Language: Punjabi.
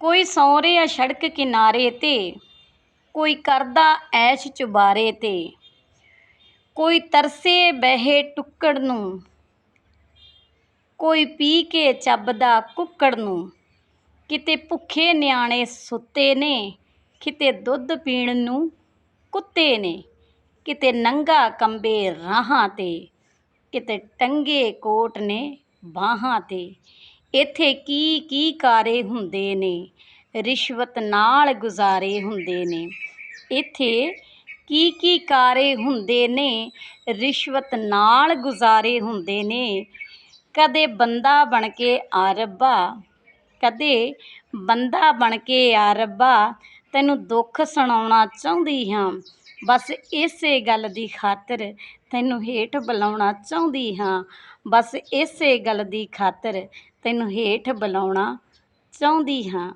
ਕੋਈ ਸੌਂ ਰਿਹਾ ਸੜਕ ਕਿਨਾਰੇ 'ਤੇ, ਕੋਈ ਕਰਦਾ ਐਸ਼ ਚੁਬਾਰੇ 'ਤੇ, ਕੋਈ ਤਰਸੇ ਬਹਿ ਟੁੱਕੜ ਨੂੰ, ਕੋਈ ਪੀ ਕੇ ਚੱਬਦਾ ਕੁੱਕੜ ਨੂੰ, ਕਿਤੇ ਭੁੱਖੇ ਨਿਆਣੇ ਸੁੱਤੇ ਨੇ, ਕਿਤੇ ਦੁੱਧ ਪੀਣ ਨੂੰ ਕੁੱਤੇ ਨੇ, ਕਿਤੇ ਨੰਗਾ ਕੰਬੇ ਰਾਹਾਂ 'ਤੇ, ਕਿਤੇ ਟੰਗੇ ਕੋਟ ਨੇ ਬਾਹਾਂ 'ਤੇ। ਇੱਥੇ ਕੀ ਕੀ ਕਾਰੇ ਹੁੰਦੇ ਨੇ? ਰਿਸ਼ਵਤ ਨਾਲ ਗੁਜ਼ਾਰੇ ਹੁੰਦੇ ਨੇ। ਇੱਥੇ ਕੀ ਕੀ ਕਾਰੇ ਹੁੰਦੇ ਨੇ? ਰਿਸ਼ਵਤ ਨਾਲ ਗੁਜ਼ਾਰੇ ਹੁੰਦੇ ਨੇ। ਕਦੇ ਬੰਦਾ ਬਣ ਕੇ ਆ ਰੱਬਾ ਕਦੇ ਬੰਦਾ ਬਣ ਕੇ ਆ ਰੱਬਾ ਤੈਨੂੰ ਦੁੱਖ ਸੁਣਾਉਣਾ ਚਾਹੁੰਦੀ ਹਾਂ। ਬਸ ਇਸੇ ਗੱਲ ਦੀ ਖਾਤਰ ਤੈਨੂੰ ਹੇਠ ਬੁਲਾਉਣਾ ਚਾਹੁੰਦੀ ਹਾਂ। ਬਸ ਇਸੇ ਗੱਲ ਦੀ ਖਾਤਰ ਤੈਨੂੰ ਹੇਠ ਬੁਲਾਉਣਾ ਚਾਹੁੰਦੀ ਹਾਂ।